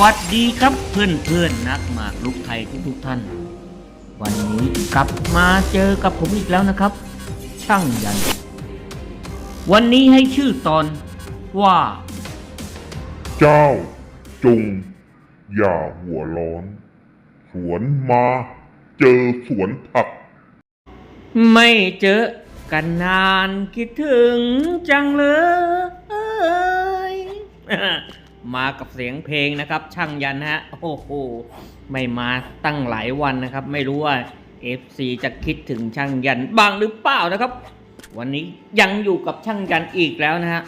สวัสดีครับเพื่อนเพื่อนๆนักหมากลุกไทยทุกทุกๆท่าน วันนี้กลับมาเจอกับผมอีกแล้วนะครับ ช่างยัน วันนี้ให้ชื่อตอนว่า เจ้าจง อย่าหัวร้อน สวนมาเจอสวนผัก ไม่เจอกันนานคิดถึงจังเลย มากับเสียงเพลงนะครับ ช่างยันฮะโอ้โหไม่มาตั้งหลายวันนะครับ ไม่รู้ว่า FC จะคิดถึงช่างยันบ้างหรือเปล่านะครับ วันนี้ยังอยู่กับช่างยันอีกแล้วนะฮะ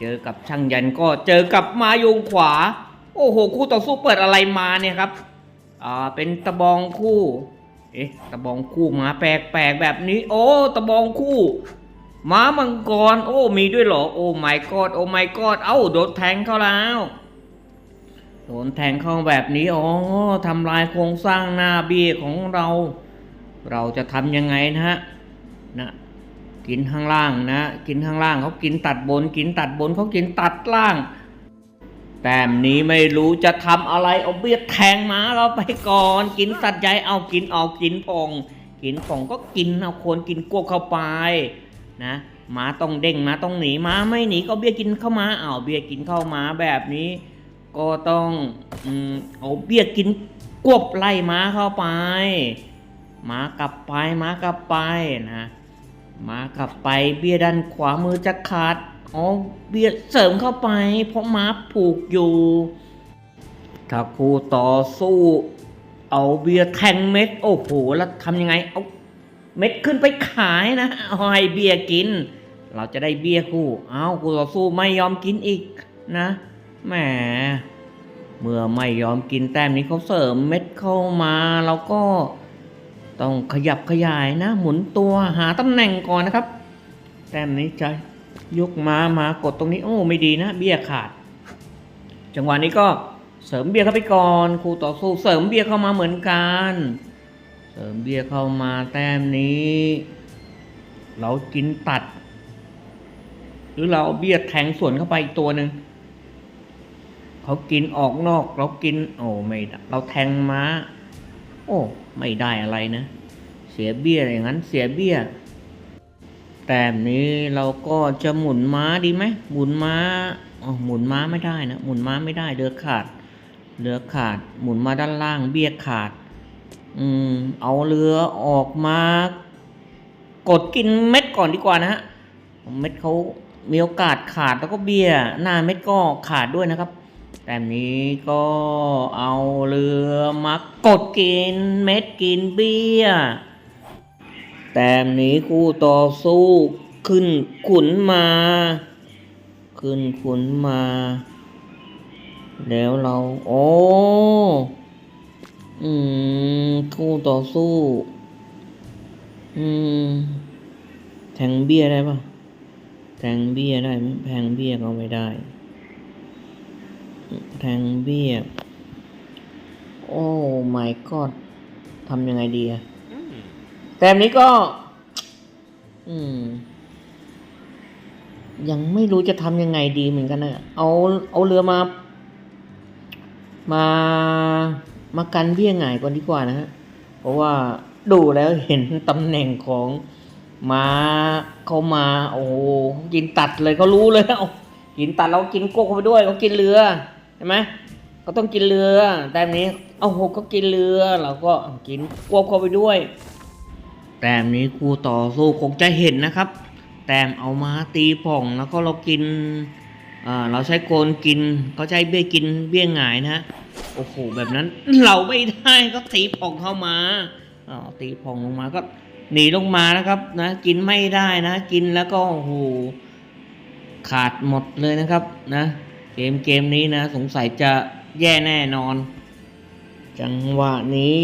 เจอกับช่างยันก็เจอกับมาโยงขวา โอ้โห คู่ต่อสู้เปิดอะไรมาเนี่ยครับอ่าเป็นตะบองคู่ เอ๊ะตะบองคู่หมาแปลกๆแบบนี้ โอ้ตะบองคู่ ม้ามังกร โอ้ มีด้วยเหรอ โอ้ไม่กอด โอ้ไม่กอด เอ้า โดนแทงเข้าแล้ว โดนแทงเข้าแบบนี้ อ๋อทำลายโครงสร้างหน้าเบี้ยของเรา เราจะทำยังไงนะฮะ นะ กินข้างล่างนะ กินข้างล่างเขากินตัดบน กินตัดบนเขากินตัดล่าง แต้มนี้ไม่รู้จะทำอะไร เอาเบี้ยแทงหมาเราไปก่อน กินสัตว์ใหญ่ เอากินเอากินพอง กินพองก็กินเอาคนกินกวกเข้าไป นะหมาต้องเด้งหมาต้องหนีหมาไม่หนีก็เบี้ยกินเข้ามาเอาวเบี้ยกินเข้ามาแบบนี้ ก็ต้องอเอาเบี้ยกินกวบไล่หมาเข้าไปหมากลับไปหมากลับไปนะหมากลับไปเบี้ยด้านขวามือจะขาดอ๋อเบียดเสริมเข้าไป เพราะม้าผูกอยู่ ถ้าคู่ต่อสู้ เอาเบียร์แทงเม็ด โอ้โห แล้วทำยังไง เอา เม็ดขึ้นไปขายนะเอาให้เบียร์กิน เราจะได้เบียร์คู่ เอาคู่ต่อสู้ไม่ยอมกินอีกนะ แหม เมื่อไม่ยอมกินแต้มนี้เขาเสริมเม็ดเข้ามาเราก็ต้องขยับขยายนะ หมุนตัวหาตำแหน่งก่อนนะครับ แต้มนี้ใจยกมามากดตรงนี้ โอ้ไม่ดีนะ เบี้ยขาด จังหวะนี้ก็เสริมเบี้ยเข้าไปก่อนครูต่อสู้เสริมเบี้ยเข้ามาเหมือนกัน เสริมเบี้ยเข้ามาแต้มนี้ เรากินตัด หรือเราเบี้ยแทงส่วนเข้าไปอีกตัวหนึ่งเขากินออกนอก เรากิน โอ้ไม่เราแทงม้า โอ้ไม่ได้อะไรนะ เสียเบี้ยอย่างนั้นเสียเบี้ย แต้มนี้เราก็จะหมุนม้าดีไหมหมุนม้าอ๋อหมุนม้าไม่ได้นะหมุนม้าไม่ได้เรือขาดเรือขาด หมุนมาด้านล่างเบี้ยขาด อืม เอาเรือออกมา กดกินเม็ดก่อนดีกว่านะฮะ เม็ดเขามีโอกาสขาดแล้วก็เบียหน้าเม็ดก็ขาดด้วยนะครับ แต่นี้ก็เอาเรือมากดกินเม็ดกินเบี้ยแต้มนี้คู่ต่อสู้ขึ้นขุนมา ขึ้นขุนมา แล้วเรา โอ้ อืมคู่ต่อสู้ อืม แทงเบี้ยได้ปะแทงเบี้ยได้ไหมแทงเบี้ยก็ไม่ได้ แทงเบี้ย โอ้ my god ทำยังไงดีอะแต่นี้ก็ อืม ยังไม่รู้จะทำยังไงดีเหมือนกันนะเอา เอาเรือมา มา มากันเบี้ยหงายก่อนดีกว่านะฮะเพราะว่าดูแล้วเห็นตำแหน่งของม้าเขามา โอ้หกินตัดเลยเขารู้เลยเอากินตัดแล้วกินโกกเข้าไปด้วยเขากินเรือใช่ไหมก็ต้องกินเรือแต่นี้เอาโหก็กินเรือเราก็กินกวบเข้าไปด้วย แต้มนี้ครูต่อสู้คงจะเห็นนะครับ แต้มเอามาตีผ่องแล้วก็เรากินอ่าเราใช้โกนกินเขาใช้เบี้ยกินเบี้ยหงายนะฮะ โอ้โหแบบนั้นเราไม่ได้ก็ตีผองเข้ามาอ่าตีผองลงมาก็หนีลงมานะครับนะกินไม่ได้นะ กินแล้วก็โอ้โหขาดหมดเลยนะครับนะเกมเกมนี้นะ สงสัยจะแย่แน่นอน จังหวะนี้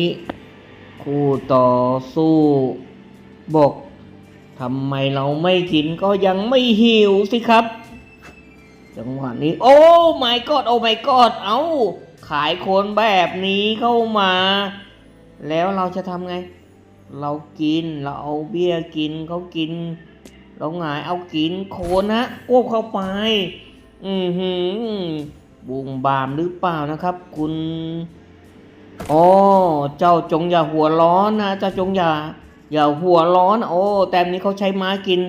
คู่ต่อสู้บอกทำไมเราไม่กินก็ยังไม่หิวสิครับ จังหวะนี้ โอ้ my god โอ้ my god เอ้า ขายคนแบบนี้เข้ามา แล้วเราจะทำไง เรากินเราเอาเบี้ยกินเขากิน เราหงายเอากินโคนนะกวบเข้าไป อือหือบูมบามหรือเปล่านะครับ คุณอ๋อเจ้าจงอย่าหัวร้อนนะเจ้าจงอย่าอย่าหัวร้อนโอ้แต้มนี้เขาใช้ม้ากิน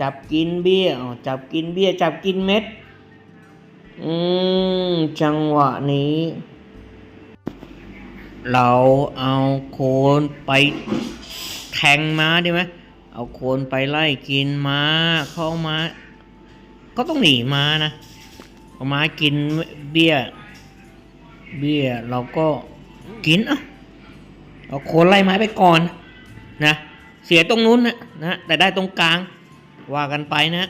จับกินเบี้ยจับกินเบี้ยจับกินเม็ด อืม จังหวะนี้ เราเอาโคนไปแทงม้าได้ไหมเอาโคนไปไล่กินม้าเข้ามาก็ต้องหนีม้านะเอาม้ากินเบี้ย เบี้ยเราก็กินเอะเอาโคนไล่ไม้ไปก่อนนะ เสียตรงนู้นนะนะแต่ได้ตรงกลาง ว่ากันไปนะ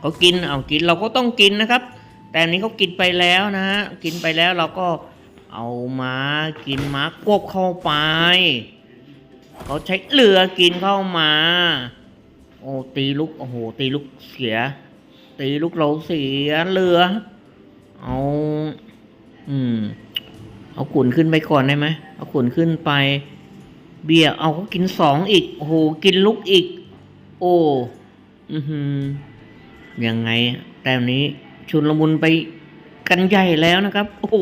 เขากินเอากินเราก็ต้องกินนะครับ แต่นี้เขากินไปแล้วนะฮะกินไปแล้วเราก็เอามากินมากบเข้าไปเขาใช้เรือกินเข้ามา โอ้ตีลูกโอ้โหตีลูกเสีย ตีลูกเราเสียเรือ เอาอืมเอาขุนขึ้นไปก่อนได้ไหมเอาขุนขึ้นไป เบียร์เอาเขากินสองอีกโอ้โหกินลูกอีก โอ้อือหือ ยังไงแต่วันนี้ชุนละมุนไปกันใหญ่แล้วนะครับ โอ้โห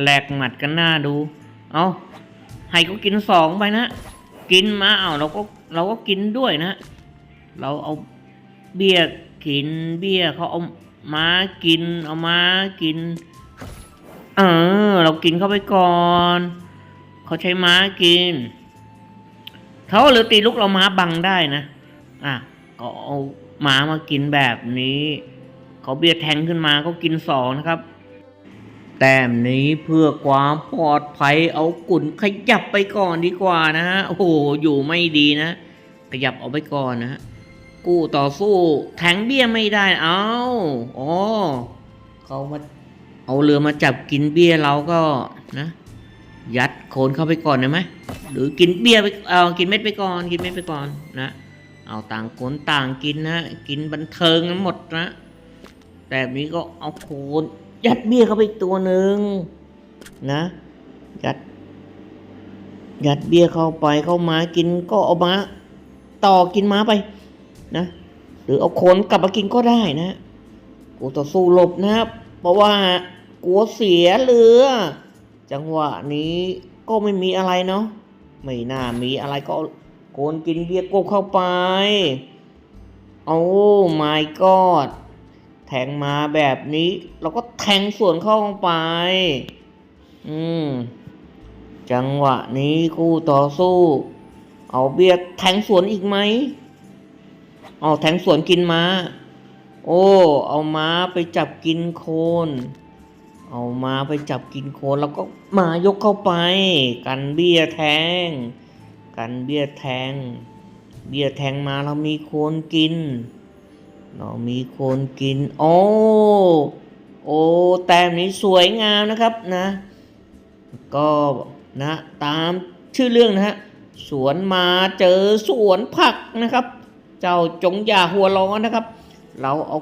แหลกหมัดกันหน้าดู เอาให้เขากินสองไปนะ กินมาเอาเราก็เราก็กินด้วยนะ เราเอาเบียร์กินเบียร์เขาเอาม้ากิน เอาม้ากิน เออ เรากินเข้าไปก่อน เขาใช้ม้ากินเขาหรือตีลูกเราม้าบังได้นะ อะก็เอา หมามากินแบบนี้ เขาเบียดแทงขึ้นมาเขากินสองนะครับ แต้มนี้เพื่อความปลอดภัยเอากุ่นขยับไปก่อนดีกว่านะฮะโอ้โหอยู่ไม่ดีนะ ขยับเอาไปก่อนนะฮะกู้ต่อสู้แทงเบี้ยไม่ได้เอาอ๋อเขามาเอาเรือมาจับกินเบี้ยเราก็นะ ยัดโคนเข้าไปก่อนได้ไหมหรือกินเบี้ยไปเอากินเม็ดไปก่อน กินเม็ดไปก่อนนะ เอาต่างคนต่างกินนะ กินบันเทิงกันหมดนะ แบบนี้ก็เอาโคนยัดเบี้ยเข้าไปอีกตัวหนึ่งนะ ยัด ยัดเบี้ยเข้าไปเข้ามากินก็เอามาต่อกินม้าไปนะ หรือเอาโคนกลับมากินก็ได้นะกูต่อสู้หลบนะครับ เพราะว่ากลัวเสียเรือ จังหวะนี้ก็ไม่มีอะไรเนาะไม่น่ามีอะไรก็ คนกินเบียร์กบเข้าไป โอ้ my god แทงมาแบบนี้ เราก็แทงส่วนเข้าไป อืม จังหวะนี้คู่ต่อสู้ เอาเบียร์แทงสวนอีกไหมเอาแทงสวนกินม้า โอ้ เอาม้าไปจับกินโคน เอามาไปจับกินโคน แล้วก็มายกเข้าไป กันเบี้ยแทง กันเบี้ยแทง เบี้ยแทงมาเรามีโคนกิน เรามีโคนกิน โอ้โอ้แต้มนี้สวยงามนะครับนะ ก็นะตามชื่อเรื่องนะฮะสวนมาเจอสวนผักนะครับ เจ้าจงอย่าหัวร้อนนะครับ เราเอา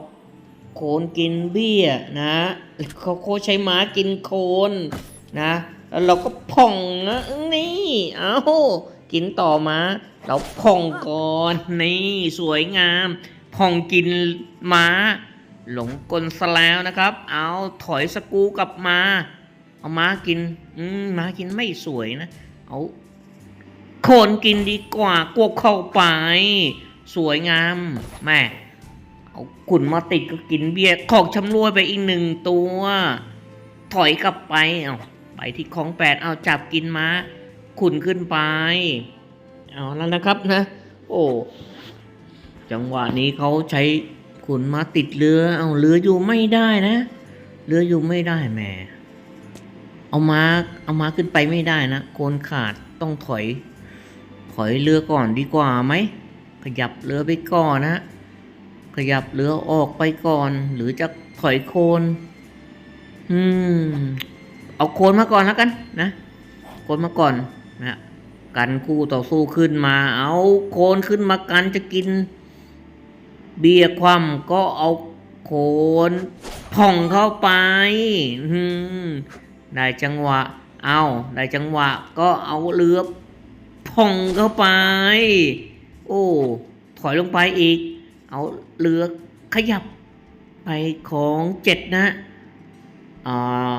โคนกินเบี้ยนะเขาโคใช้ม้ากินโคนนะ แล้วเราก็ผ่องนะนี่ เอา กินต่อมาเราผ่องก่อนนี่สวยงามผ่องกินม้า หลงกลซะแล้วนะครับ เอาถอยสกูกลับมา เอาม้ากินอืมม้ากินไม่สวยนะ เอาโคนกินดีกว่ากวกเข้าไป สวยงามแม่เอาขุนมาติดก็กินเบียร์ของชำรวยไปอีกหนึ่งตัว ถอยกลับไปเอาไปที่ของแปดเอาจับกินม้า ขุนขึ้นไป เอาแล้วนะครับนะ โอ้จังหวะนี้เขาใช้ขุนมาติดเรือ เอาเรืออยู่ไม่ได้นะ เรืออยู่ไม่ได้แหม่เอามาเอามาขึ้นไปไม่ได้นะโคนขาดต้องถอย ถอยเรือก่อนดีกว่าไหม ขยับเรือไปก่อนนะ ขยับเรือออกไปก่อน หรือจะถอยโคน อืม เอาโคนมาก่อนแล้วกัน นะ โคนมาก่อน นะกันคู่ต่อสู้ขึ้นมา เอาโคนขึ้นมากันจะกิน เบียร์คว่ำก็เอาโคนผ่องเข้าไปได้จังหวะ เอาได้จังหวะ ก็เอาเรือผ่องเข้าไป โอ้ถอยลงไปอีก เอาเรือขยับไปของเจ็ดนะอ่า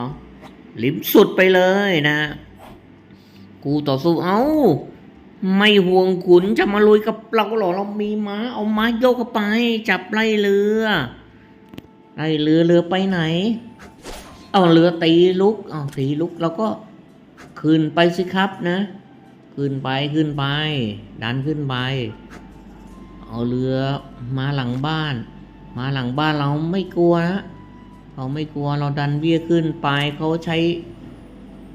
ลิมสุดไปเลยนะ กูต่อสู้เอา้า ไม่ห่วงขุนจะมาลุยกับเราหรอเรามีม้า เอาม้ายกเข้าไป จับไล่เรือไล่เรือเรือไปไหน เอาเรือตีลุกเอาตีลุกเราก็ขึ้นไปสิครับนะ ขึ้นไปขึ้นไป ดันขึ้นไป เอาเรือมาหลังบ้าน มาหลังบ้านเราไม่กลัวนะเราไม่กลัวเราดันเบี้ยขึ้นไปเขาใช้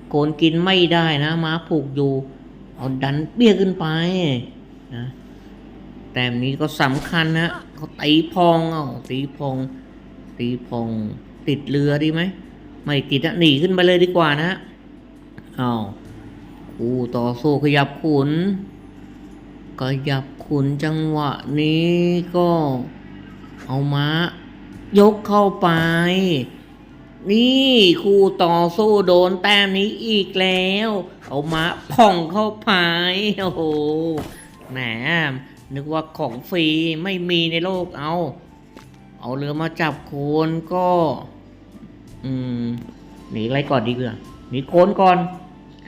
โกนกินไม่ได้นะม้าผูกอยู่ เอาดันเบี้ยขึ้นไปนะแต้มนี้ก็สำคัญนะเขาตีพองเอาตีพอง ตีพองติดเรือดีไหมไม่ติดอะหนีขึ้นไปเลยดีกว่านะเอาคู่ต่อสู้ขยับขุนขยับขุนจังหวะนี้ก็เอาม้ายกเข้าไป นี่คู่ต่อสู้โดนแต้มนี้อีกแล้ว เอามาพ่องเข้าไปโอ้โหแหมนึกว่าของฟรีไม่มีในโลกเอา เอาเรือมาจับโคนก็ อืมหนีอะไรก่อนดีกว่าหนีโคนก่อน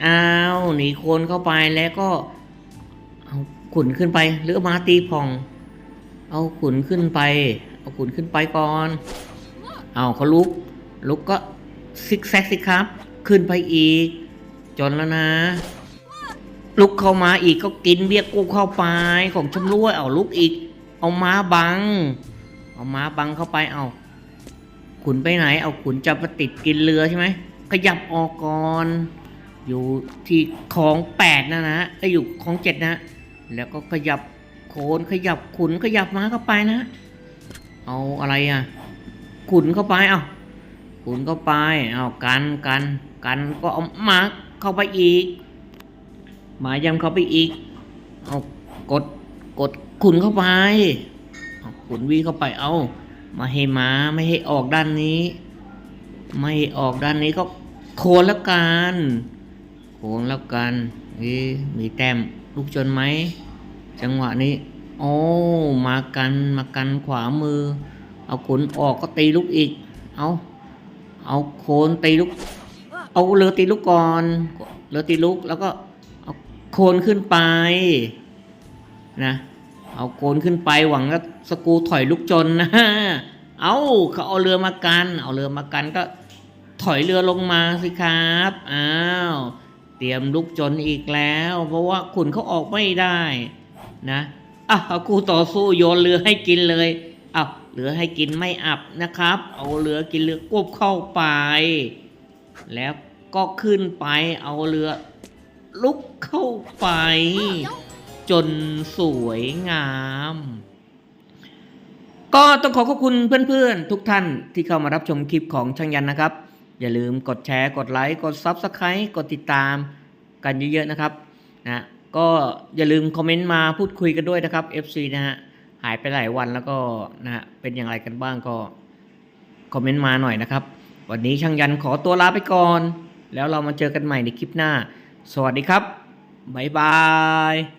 อ้าวหนีโคนเข้าไปแล้วก็ เอาขุนขึ้นไปหรือเอามาตีพอง เอาขุนขึ้นไป เอาขุนขึ้นไปก่อน เอาเขาลุก ลุกก็ซิกแซกสิครับ ขึ้นไปอีก จนแล้วนะ ลุกเข้ามาอีกก็กินเบี้ยกุ้เข้าไปของชำร่วยเอาลุกอีก เอาม้าบัง เอาม้าบังเข้าไปเอา ขุนไปไหน เอาขุนจะมาติดกินเรือใช่ไหมขยับออกก่อน อยู่ที่ของแปดนะนะไออยู่ของเจ็ดนะ แล้วก็ขยับโคนขยับขุนขยับม้าเข้าไปนะ เอาอะไรอะ ขุนเข้าไปเอา ขุนเข้าไปเอากันกันกันก็เอามาเข้าไปอีก หมายยำเข้าไปอีกเอากดกดขุนเข้าไปเอาขุนวีเข้าไปเอามาให้มาไม่ให้ออกด้านนี้ ไม่ให้ออกด้านนี้ก็โคนแล้วกันโคนแล้วกันนี่มีแต้มลูกจนไหมจังหวะนี้โอ้มากันมากันขวามือ เอาขุนออกก็ตีลูกอีก เอา เอาโคนตีลูก เอาเรือตีลูกก่อน เรือตีลูกแล้วก็เอาโคนขึ้นไปนะ เอาโคนขึ้นไปหวังว่าสกูถอยลูกจนนะ เอาเขาเอาเรือมากัน เอาเรือมากันก็ถอยเรือลงมาสิครับ อ้าว เตรียมลูกจนอีกแล้ว เพราะว่าขุนเขาออกไม่ได้นะอะเอาคู่ต่อสู้โยนเรือให้กินเลยเอา เรือให้กินไม่อับนะครับ เอาเรือกินเรือกบเข้าไป แล้วก็ขึ้นไปเอาเรือลุกเข้าไป จนสวยงาม ก็ต้องขอขอบคุณเพื่อนๆ ทุกท่านที่เข้ามารับชมคลิปของช่างยันนะครับ อย่าลืมกดแชร์กดไลค์กด Subscribe กดติดตามกันเยอะๆนะครับนะก็อย่าลืมคอมเมนต์มาพูดคุยกันด้วยนะครับ FC นะฮะ หายไปหลายวันแล้วก็นะฮะเป็นอย่างไรกันบ้างก็คอมเมนต์มาหน่อยนะครับ วันนี้ช่างยันขอตัวลาไปก่อน แล้วเรามาเจอกันใหม่ในคลิปหน้า สวัสดีครับบ๊ายบาย